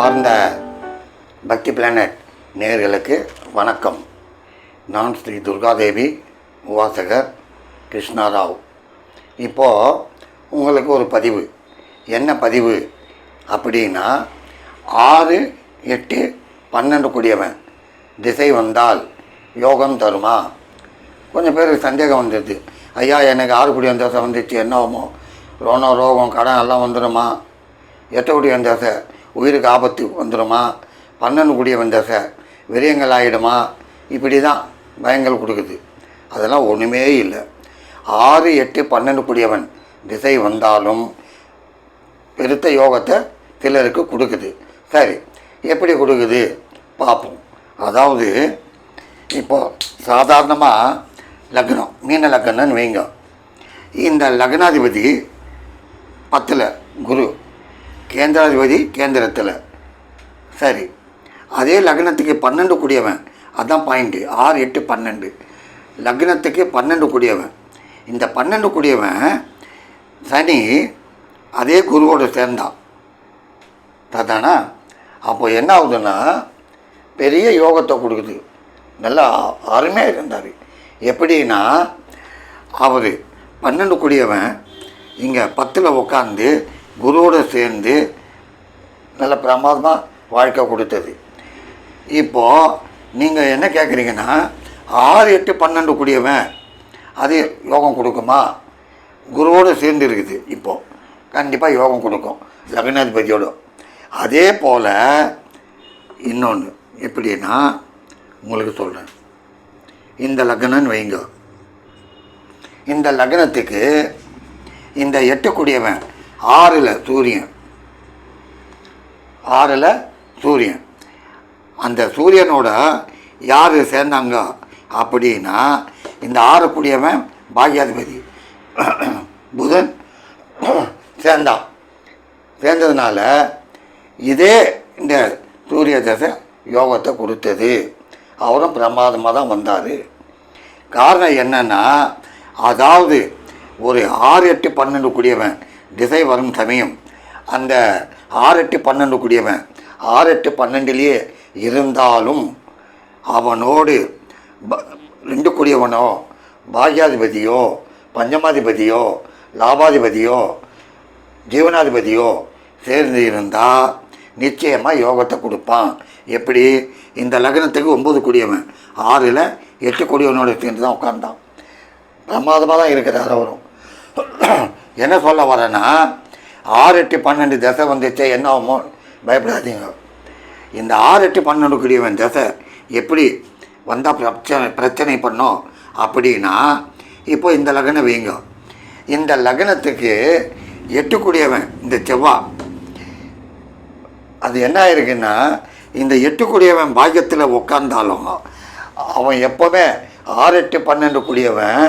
அன்பார்ந்த பக்தி பிளானட் நேர்களுக்கு வணக்கம். நான் ஸ்ரீ துர்காதேவி உவாசகர் கிருஷ்ணாராவ். இப்போது உங்களுக்கு ஒரு பதிவு. என்ன பதிவு? அப்படின்னா ஆறு எட்டு பன்னெண்டு கூடியவன். திசை வந்தால் யோகம் தருமா? கொஞ்சம் பேருக்கு சந்தேகம் வந்துடுது. ஐயா எனக்கு ஆறு குடியன் தசை வந்துச்சு. என்ன ஆகுமோ ரோணம் ரோகம் கடன் எல்லாம் வந்துடுமா? எட்டு குடியன் தசை. உயிருக்கு ஆபத்து வந்துடுமா பன்னெண்டு குடியவன் தசை விரியங்கள் ஆகிடுமா இப்படி தான் பயங்கள் கொடுக்குது. அதெல்லாம் ஒன்றுமே இல்லை. ஆறு எட்டு பன்னெண்டு குடியவன் திசை வந்தாலும் பெருத்த யோகத்தை சிலருக்கு கொடுக்குது. சரி எப்படி கொடுக்குது? பார்ப்போம். அதாவது இப்போது சாதாரணமாக லக்னம் மீன லக்னம்னு வைங்க. இந்த லக்னாதிபதி பத்தில் குரு கேந்திராதிபதி கேந்திரத்தில். சரி. அதே லக்னத்துக்கு பன்னெண்டு கூடியவன். அதான் பாயிண்ட்டு ஆறு எட்டு பன்னெண்டு. லக்னத்துக்கு பன்னெண்டு கூடியவன். இந்த பன்னெண்டு கூடியவன் சனி அதே குருவோடு சேர்ந்தான். தானா அப்போ என்ன ஆகுதுன்னா பெரிய யோகத்தை கொடுக்குது. நல்லா அருமையாக இருந்தார். எப்படின்னா அவர் பன்னெண்டு கூடியவன் இங்கே பத்தில் உட்காந்து குருவோடு சேர்ந்து நல்ல பிரமாதமாக வாழ்க்கை கொடுத்தது. இப்போது நீங்கள் என்ன கேட்குறீங்கன்னா ஆறு எட்டு பன்னெண்டு கூடியவன் அது யோகம் கொடுக்குமா? குருவோடு சேர்ந்து இருக்குது இப்போது கண்டிப்பாக யோகம் கொடுக்கும் லக்னாதிபதியோடு. அதே போல் இன்னொன்று எப்படின்னா உங்களுக்கு சொல்கிறேன் இந்த லக்னம்னு வைங்க. இந்த லக்னத்துக்கு இந்த எட்டக்கூடியவன் ஆறில் சூரியன். ஆறில் சூரியன். அந்த சூரியனோட யார் சேர்ந்தாங்க அப்படின்னா இந்த ஆறு கூடியவன் பாக்யாதிபதி. புதன் சேர்ந்தான் சேர்ந்ததுனால இதே இந்த சூரிய தசை யோகத்தை கொடுத்தது. அவரும் பிரமாதமாக தான் வந்தார். காரணம் என்னென்னா அதாவது ஒரு ஆறு எட்டு பன்னெண்டு கூடியவன் திசை வரும் சமயம். அந்த ஆறு எட்டு பன்னெண்டு கூடியவன் ஆறு எட்டு பன்னெண்டுலேயே இருந்தாலும் அவனோடு ப- ரெண்டு கூடியவனோ பாக்யாதிபதியோ பஞ்சமாதிபதியோ லாபாதிபதியோ ஜீவனாதிபதியோ சேர்ந்து இருந்தால் நிச்சயமாக யோகத்தை கொடுப்பான். எப்படி? இந்த லக்னத்துக்கு ஒம்பது கூடியவன் ஆறில் எட்டு கூடியவனோட சேர்ந்து தான் உட்காந்தான் பிரமாதமாக தான் இருக்கிறார் அவரும். என்ன சொல்ல வரேன்னா ஆறு எட்டு பன்னெண்டு தசை வந்துச்சே என்ன ஆகுமோ பயப்படாதீங்க. இந்த ஆறு எட்டு பன்னெண்டு கூடியவன் தசை எப்படி வந்தால் பிரச்சனை பிரச்சனை பண்ணோம் அப்படின்னா இப்போ இந்த லக்னம் வைங்க. இந்த லக்னத்துக்கு எட்டுக்குடியவன் இந்த செவ்வா. அது என்ன ஆயிருக்குன்னா இந்த எட்டுக்குடியவன் பாக்கியத்தில் உட்காந்தாலும் அவன் எப்போவுமே ஆறு எட்டு பன்னெண்டு கூடியவன்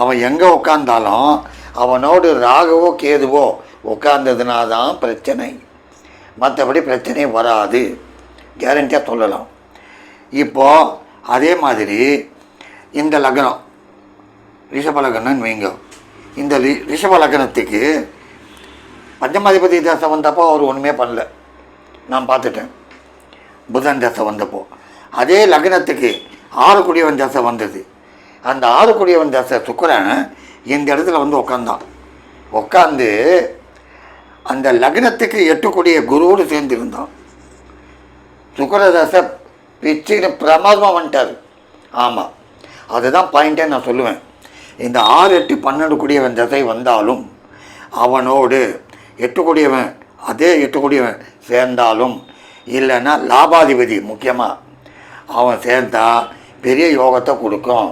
அவன் எங்கே உட்காந்தாலும் அவனோடு ராகவோ கேதுவோ உட்கார்ந்ததுனா தான் பிரச்சனை. மற்றபடி பிரச்சனை வராது. கேரண்டியாக சொல்லலாம். இப்போது அதே மாதிரி இந்த லக்னம் ரிஷப லக்னம்னு வைங்க. இந்த ரி ரிஷப லக்னத்துக்கு பஞ்சமாதிபதி தசை வந்தப்போ அவர் ஒன்றுமே பண்ணல. நான் பார்த்துட்டேன். புதன் தசை வந்தப்போ. அதே லக்னத்துக்கு ஆறு குடியவன் தசை வந்தது. அந்த ஆறு குடியவன் தசை சுக்கிரன் இந்த இடத்துல வந்து உக்காந்தான். உட்காந்து அந்த லக்னத்துக்கு எட்டக்கூடிய குருவோடு சேர்ந்து இருந்தான் சுக்கிர பிச்சுன்னு பிரமாதமாக வந்துட்டார். ஆமாம் அதுதான் பாயிண்ட்டே நான் சொல்லுவேன். இந்த ஆறு எட்டு பன்னெண்டு கூடியவன் தசை வந்தாலும் அவனோடு எட்டக்கூடியவன் அதே எட்டக்கூடியவன் சேர்ந்தாலும் இல்லைன்னா லாபாதிபதி முக்கியமாக அவன் சேர்ந்தா பெரிய யோகத்தை கொடுக்கும்.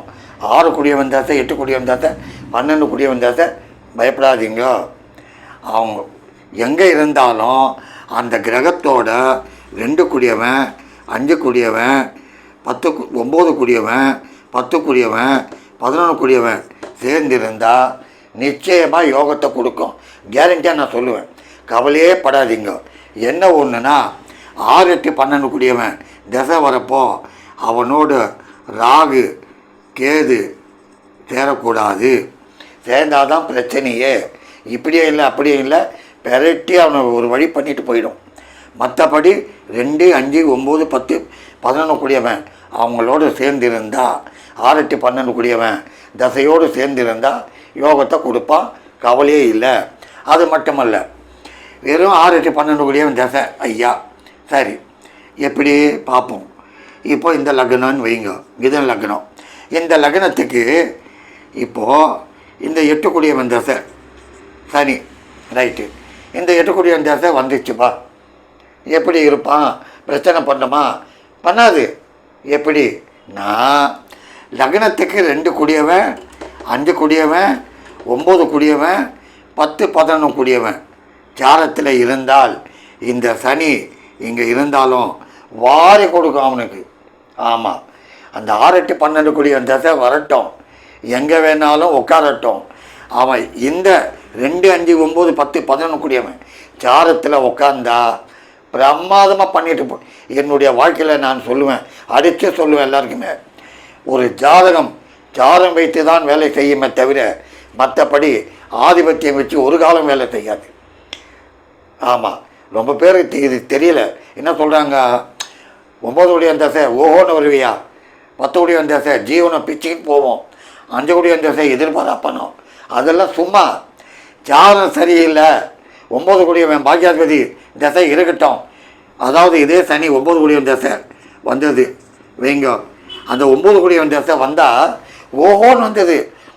ஆறு குடியவன் தசை எட்டு குடியவன் தசை பன்னெண்டு குடியவன் தசை பயப்படாதீங்க அவங்க எங்கே இருந்தாலும் அந்த கிரகத்தோட ரெண்டு குடியவன் அஞ்சு குடியவன் பத்து கு- ஒம்பது குடியவன் பத்து குடியவன் பதினொன்று குடியவன் சேர்ந்திருந்தா நிச்சயமாக யோகத்தை கொடுக்கும். கேரண்டியாக நான் சொல்லுவேன். கவலையே படாதீங்க. என்ன ஒன்றுனா ஆறு எட்டு பன்னெண்டு குடியவன் திசை வரப்போ அவனோடு ராகு கேது சேரக்கூடாது. சேர்ந்தாதான் பிரச்சனையே. இப்படியே இல்லை அப்படியே இல்லை. பெரட்டி அவனை ஒரு வழி பண்ணிட்டு போயிடும். மற்றபடி ரெண்டு அஞ்சு ஒம்பது பத்து பதினொன்று கூடியவன் அவங்களோட சேர்ந்திருந்தா ஆறு பன்னெண்டு கூடியவன் தசையோடு சேர்ந்திருந்தா யோகத்தை கொடுப்பான் கவலையே இல்லை. அது மட்டுமல்ல வெறும் ஆறு பன்னெண்டு கூடியவன் தசை ஐயா சரி எப்படி பார்ப்போம். இப்போ இந்த லக்னம்னு வைங்க மிதன் லக்னம். இந்த லக்னத்துக்கு இப்போது இந்த எட்டுக்குடியவன் தசை. சனி ரைட்டு இந்த எட்டுக்குடியவன் தசை வந்துச்சுப்பா எப்படி இருப்பான்? பிரச்சனை பண்ணுமா? பண்ணாது. எப்படி? நான் லக்னத்துக்கு ரெண்டு குடியவன் அஞ்சு குடியவன் ஒம்பது குடியவன் பத்து பதினொன்று குடியவன். சாரத்தில் இருந்தால் இந்த சனி இங்கே இருந்தாலும் வாரி கொடுக்கும் அவனுக்கு. ஆமாம் அந்த ஆறு எட்டு பன்னெண்டு குடியவன் தசை வரட்டும். எங்கே வேணாலும் உட்காரட்டும் அவன் இந்த ரெண்டு அஞ்சு ஒம்பது பத்து பதினொன்று கூடியவன் சாரத்தில் உட்காந்தா பிரமாதமாக பண்ணிட்டு போ. என்னுடைய வாழ்க்கையில் நான் சொல்லுவேன் அடித்து சொல்லுவேன் எல்லாருக்குமே. ஒரு ஜாதகம் ஜாதகம் வைத்து தான் வேலை செய்யுமே தவிர மற்றபடி ஆதிபத்தியம் வச்சு ஒரு காலம் வேலை செய்யாது. ஆமாம் ரொம்ப பேருக்கு இது தெரியல. என்ன சொல்கிறாங்க ஒம்பது உடைய தசை ஓஹோன்னு வருவியா? பத்து உடைய தசை ஜீவனம் பிச்சுக்கிட்டு போவோம். அஞ்சு உடைய தசை பண்ணோம் அதெல்லாம் சும்மா ஜாதகம் சரியில்லை. ஒம்பது குடியவன் பாக்கியாதிபதி தசை இருக்கட்டும். அதாவது இதே சனி ஒம்பது குடியவன் தசை வந்தது. வைங்க. அந்த ஒம்பது குடியவன் தசை வந்தால் ஓஹோன்னு வந்தது.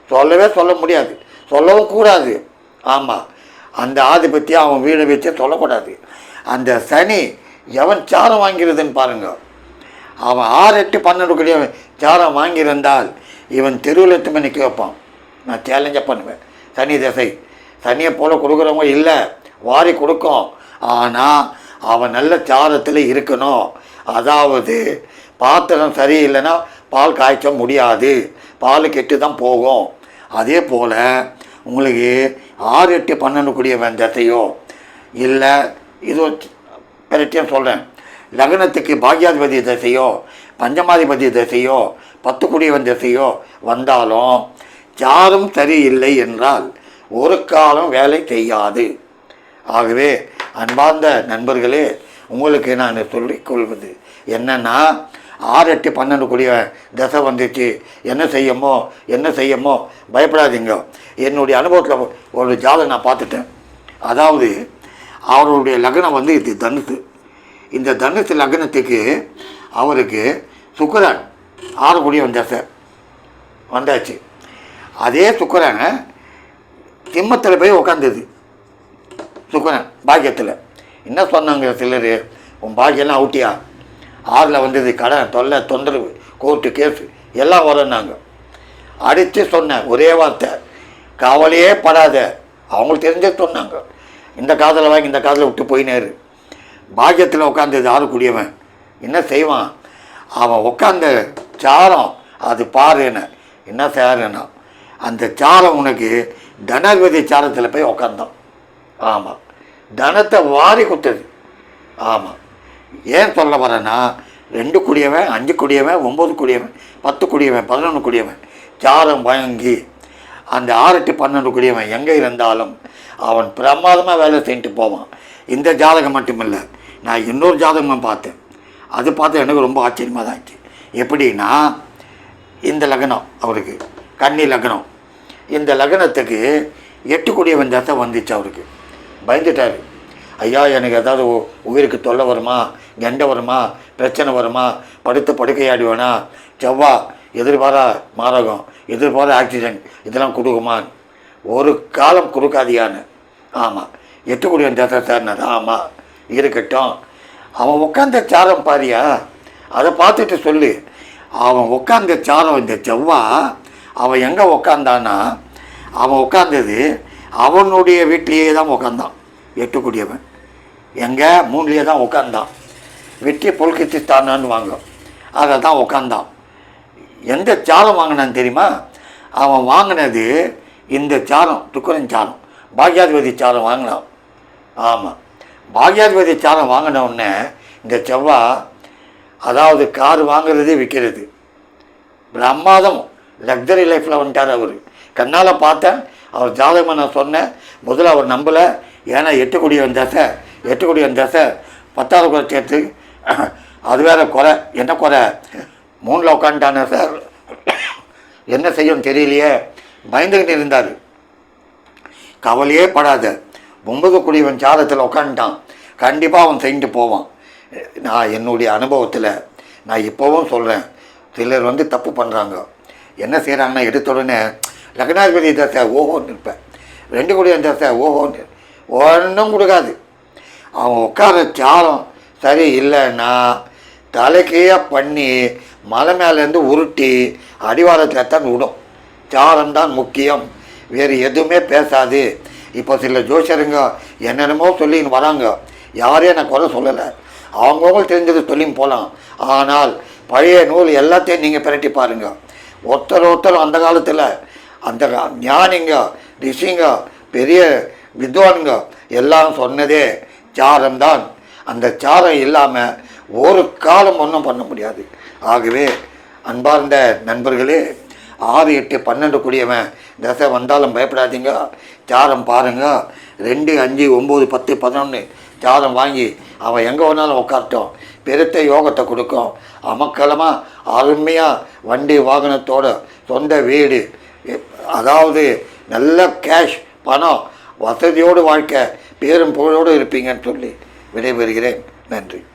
சொல்லவே சொல்ல முடியாது. சொல்லவும் கூடாது. ஆமாம் அந்த ஆதிபத்தியம் அவன் வீடை வச்சே சொல்லக்கூடாது. அந்த சனி எவன் சாரம் வாங்கிறதுன்னு பாருங்க. அவன் ஆறு எட்டு பன்னெண்டு குடியவன் சாரம் வாங்கியிருந்தால் இவன் தெருவில் எட்டு மணிக்கு வைப்பான். நான் சேலஞ்சாக பண்ணுவேன். சனி தசை. சனியை போல் கொடுக்குறவங்க இல்லை. வாரி கொடுக்கும். ஆனால் அவன் நல்ல சாரத்தில் இருக்கணும். அதாவது பாத்திரம் சரியில்லைன்னா பால் காய்ச்ச முடியாது. பால் கெட்டு தான் போகும். அதே போல் உங்களுக்கு ஆறு எட்டு பன்னெண்டு குடியவன் தசையோ இல்லை இது பெரட்டியாக சொல்கிறேன் லக்னத்துக்கு பாக்யாதிபதி தசையோ பஞ்சமாதிபதி தசையோ பத்து குடியவன் திசையோ வந்தாலும் யாரும் சரியில்லை என்றால் ஒரு காலம் வேலை செய்யாது. ஆகவே அன்பார்ந்த நண்பர்களே உங்களுக்கு நான் சொல்லிக் கொள்வது என்னென்னா ஆறு எட்டு பன்னெண்டு கூடிய தசை வந்துச்சு. என்ன செய்யமோ என்ன செய்யமோ பயப்படாதீங்க. என்னுடைய அனுபவத்தில் ஒரு ஜாதகம் நான் பார்த்துட்டேன். அதாவது அவருடைய லக்னம் வந்து இது தனுசு. இந்த தனுசு லக்னத்துக்கு அவருக்கு சுக்கரன் ஆறு கோடி வந்தார் சார். வந்தாச்சு. அதே சுக்கரனை சிம்மத்தில் போய் உட்காந்தது சுக்கரன் பாக்கியத்தில். என்ன சொன்னாங்க சிலர்? உன் பாக்கியெல்லாம் அவுட்டியா? ஆறில் வந்தது கடன் தொல்லை தொந்தரவு கோர்ட்டு கேஸு எல்லாம் வரோன்னாங்க அடித்து சொன்னேன் ஒரே வார்த்தை கவலையே படாத. அவங்களுக்கு தெரிஞ்சே சொன்னாங்க. இந்த காதில் வாங்கி இந்த காதில் விட்டு போயினாரு. பாக்கியத்தில் உட்காந்து ஆறு கூடியவன். என்ன செய்வான்? அவன் உட்காந்த சாரம் அது பாரு என்ன. என்ன சேருன்னா அந்த சாரம் உனக்கு தனாதிபதி சாரத்தில் போய் உக்காந்தான். ஆமாம் தனத்தை வாரி குத்துது. ஆமாம் ஏன் சொல்ல வரேன்னா ரெண்டு குடியவன் அஞ்சு குடியவன் ஒம்பது குடியவன் பத்து குடியவன் பதினொன்று குடியவன். சாரம் வாங்கி அந்த ஆறு எட்டு பன்னெண்டு குடியவன் எங்கே இருந்தாலும் அவன் பிரமாதமாக வேலை செஞ்சுட்டு போவான். இந்த ஜாதகம் மட்டுமில்லை நான் இன்னொரு ஜாதகம் பார்த்தேன். அது பார்த்து எனக்கு ரொம்ப ஆச்சரியமாக தான் ஆச்சு எப்படின்னா இந்த லக்னம் அவருக்கு கன்னி லக்னம். இந்த லக்னத்துக்கு எட்டு கோடி வந்தால் தான் வந்துச்சு அவருக்கு. பயந்துட்டார். ஐயா எனக்கு ஏதாவது உயிருக்கு தொல்லை வருமா? கெண்டை வருமா? பிரச்சனை வருமா? படுத்து படுக்கையாடுவேனா செவ்வா எதிர்பாரா மாரகம் எதிர்பாரா ஆக்சிஜன் இதெல்லாம் கொடுக்குமான். ஒரு காலம் கொடுக்காதியான்னு. ஆமாம் எட்டு குடியவன் தசை ஆமாம் இருக்கட்டும். அவன் உட்காந்த சாரம் பாரியா? அதை பார்த்துட்டு சொல்லு. அவன் உட்காந்த சாரம் இந்த செவ்வா அவன் எங்கே உட்காந்தான்னா அவன் உட்காந்தது அவனுடைய வீட்டிலேயே தான் உட்காந்தான் எட்டுக்குடியவன். எங்கே? மூணுலேயே தான் உட்காந்தான் வெட்டி பொல்கித்திஸ்தானான்னு வாங்க. அதை தான் உட்காந்தான் எந்த சாரம் வாங்கினான்னு தெரியுமா? அவன் வாங்கினது இந்த சாரம் துக்குரன் சாரம் பாக்யாதிபதி சாரம் வாங்கினான். ஆமாம் பாக்யாதிபதி சாரம் வாங்கின உடனே இந்த செவ்வா அதாவது கார் வாங்குறது விற்கிறது பிரமாதம் லக்ஸரி லைஃப்பில் வந்துட்டார் அவர். கண்ணால் பார்த்தேன் அவர் ஜாதகமாக நான் சொன்னேன் முதல்ல அவர் நம்பலை. ஏன்னா எட்டு குடியவன் தசை எட்டு குடியவன் தசை பத்தாவது குறை சேர்த்து அது வேறு குறை. என்ன குறை? மூணில் உட்காந்துட்டானே சார். என்ன செய்யும் தெரியலையே. பயந்துக்கிட்டு இருந்தார். கவலையே படாத. மும்பகக்கூடியவன் ஜாதத்தில் உட்காந்துட்டான் கண்டிப்பாக அவன் செஞ்சுட்டு போவான். நான் என்னுடைய அனுபவத்தில் நான் இப்போவும் சொல்கிறேன் சிலர் வந்து தப்பு பண்ணுறாங்க என்ன செய்கிறாங்கன்னா எடுத்த உடனே லக்னாதிபதி தசை ஓஹோன்னு இருப்பேன் ரெண்டு குடியன் தசை ஓஹோன்னு. ஒன்றும் கொடுக்காது. அவன் உட்கார சாரம் சரி இல்லைன்னா தலைக்கையாக பண்ணி மலை மேலேருந்து உருட்டி அடிவாரத்தில் தான் விடும். சாரம் தான் முக்கியம். வேறு எதுவுமே பேசாது. இப்போ சில ஜோசியருங்க என்னென்னமோ சொல்லின்னு வராங்க. யாரையும் நான் குறை சொல்லலை. அவங்கவுங்களுக்கு தெரிஞ்சது சொல்லியும் போகலாம் ஆனால் பழைய நூல் எல்லாத்தையும் நீங்கள் பிரட்டி பாருங்க. ஒருத்தர் ஒருத்தர் அந்த காலத்தில் அந்த ஞானிங்க ரிஷிங்க பெரிய வித்வானுங்க எல்லாம் சொன்னதே சாரம் தான் அந்த சாரம் இல்லாமல் ஒரு காலம் ஒன்றும் பண்ண முடியாது. ஆகவே அன்பார்ந்த நண்பர்களே ஆறு எட்டு பன்னெண்டு கூடியவன். தசை வந்தாலும் பயப்படாதீங்க. சாரம் பாருங்க. ரெண்டு அஞ்சு ஒம்பது பத்து பதினொன்று ஜாதம் வாங்கி அவன் எங்கே வேணாலும் உட்காரட்டும். பெருத்த யோகத்தை கொடுக்கும். அமக்கலமாக அருமையாக வண்டி வாகனத்தோட சொந்த வீடு. அதாவது நல்ல கேஷ் பணம் வசதியோடு வாழ்க்கை பேரும் புகழோடு இருப்பீங்கன்னு சொல்லி விடைபெறுகிறேன். நன்றி.